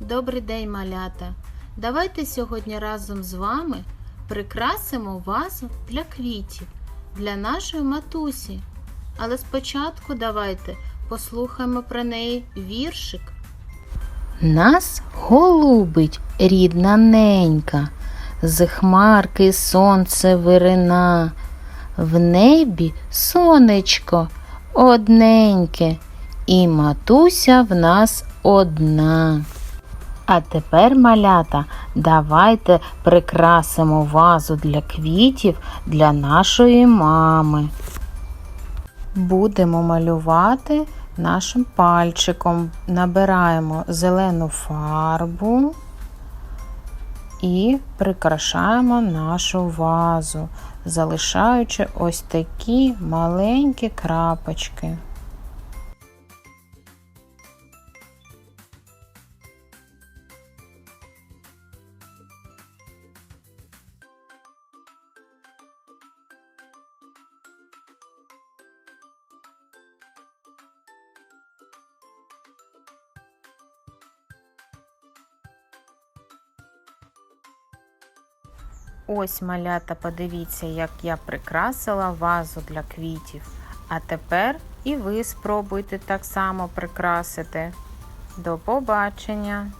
Добрий день, малята! Давайте сьогодні разом з вами прикрасимо вазу для квітів для нашої матусі. Але спочатку давайте послухаємо про неї віршик. Нас голубить рідна ненька, з хмарки сонце вирина, в небі сонечко одненьке, і матуся в нас одна. А тепер, малята, давайте прикрасимо вазу для квітів для нашої мами. Будемо малювати нашим пальчиком. Набираємо зелену фарбу і прикрашаємо нашу вазу, залишаючи ось такі маленькі крапочки. Ось малята, подивіться, як я прикрасила вазу для квітів. А тепер і ви спробуйте так само прикрасити. До побачення!